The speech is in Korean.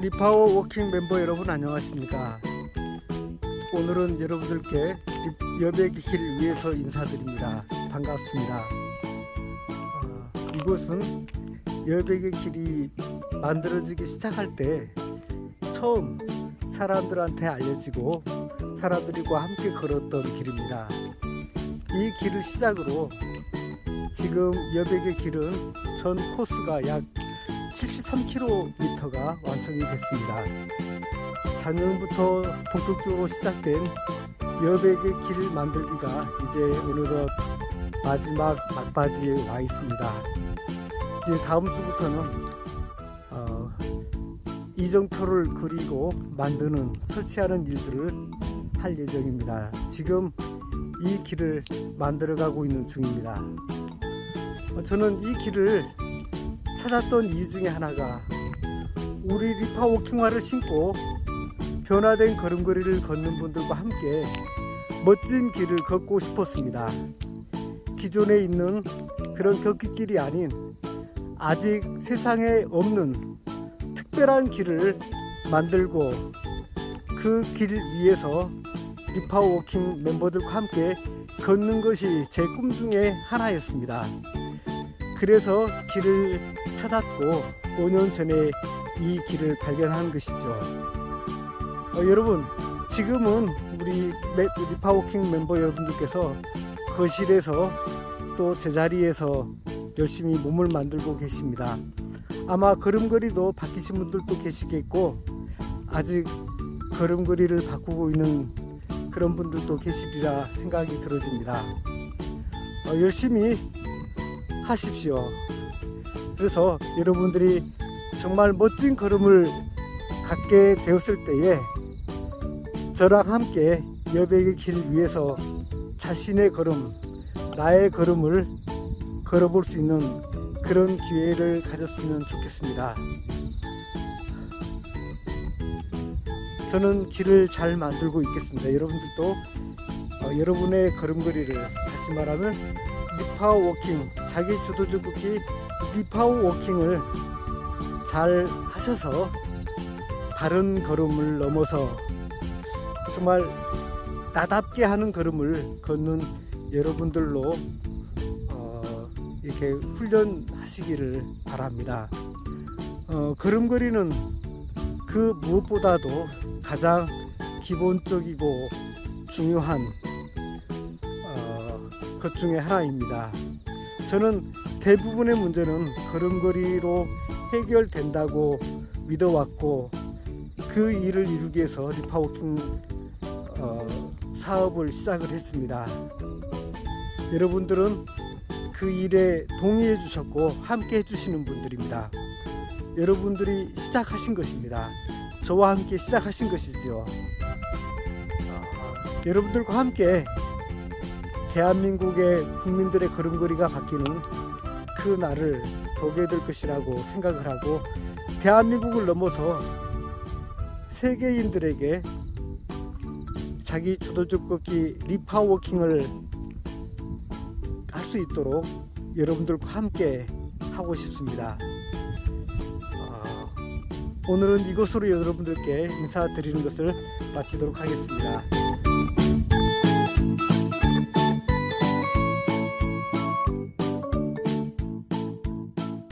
리파워 워킹 멤버 여러분 안녕하십니까? 오늘은 여러분들께 길을 위해서 인사드립니다. 반갑습니다. 어, 이곳은 여백의 길이 만들어지기 시작할 때 처음 사람들한테 알려지고 사람들과 함께 걸었던 길입니다. 이 길을 시작으로 지금 여백의 길은 전 코스가 약 73km가 완성이 됐습니다. 작년부터 본격적으로 시작된 여백의 길을 만들기가 이제 어느덧 마지막 막바지에 와 있습니다. 이제 다음 주부터는 어, 이정표를 그리고 만드는 설치하는 일들을 할 예정입니다. 지금 이 길을 만들어 가고 있는 중입니다. 어, 저는 이 길을 찾았던 이유 중에 하나가 우리 리파 워킹화를 신고 변화된 걸음걸이를 걷는 분들과 함께 멋진 길을 걷고 싶었습니다. 기존에 있는 그런 걷기길이 아닌 아직 세상에 없는 특별한 길을 만들고 그 길 위에서 리파 워킹 멤버들과 함께 걷는 것이 제 꿈 중에 하나였습니다. 그래서 길을 찾았고 5년 전에 이 길을 발견한 것이죠. 어, 여러분 지금은 우리 메- 리파워킹 멤버 여러분들께서 거실에서 또 제자리에서 열심히 몸을 만들고 계십니다. 아마 걸음걸이도 바뀌신 분들도 계시겠고 아직 걸음걸이를 바꾸고 있는 그런 분들도 계시리라 생각이 들어집니다. 어, 열심히 하십시오. 그래서 여러분들이 정말 멋진 걸음을 갖게 되었을 때에 저랑 함께 여백의 길 위에서 자신의 걸음, 나의 걸음을 걸어볼 수 있는 그런 기회를 가졌으면 좋겠습니다. 저는 길을 잘 만들고 있겠습니다. 여러분들도 어, 여러분의 걸음걸이를 다시 말하면 리파워 워킹, 자기 주도적 걷기 리파워 워킹을 잘 하셔서 바른 걸음을 넘어서 정말 나답게 하는 걸음을 걷는 여러분들로 어, 이렇게 훈련하시기를 바랍니다. 어, 걸음걸이는 그 무엇보다도 가장 기본적이고 중요한 어, 것 중에 하나입니다. 저는 대부분의 문제는 걸음걸이로 해결된다고 믿어왔고 그 일을 이루기 위해서 리파워킹 어, 사업을 시작을 했습니다. 여러분들은 그 일에 동의해 주셨고 함께 해주시는 분들입니다. 여러분들이 시작하신 것입니다. 저와 함께 시작하신 것이죠. 어, 여러분들과 함께 대한민국의 국민들의 걸음걸이가 바뀌는 그 날을 보게 될 것이라고 생각을 하고 대한민국을 넘어서 세계인들에게 자기 주도적 걷기 리파워킹을 할 수 있도록 여러분들과 함께 하고 싶습니다. 어, 오늘은 이것으로 여러분들께 인사드리는 것을 마치도록 하겠습니다.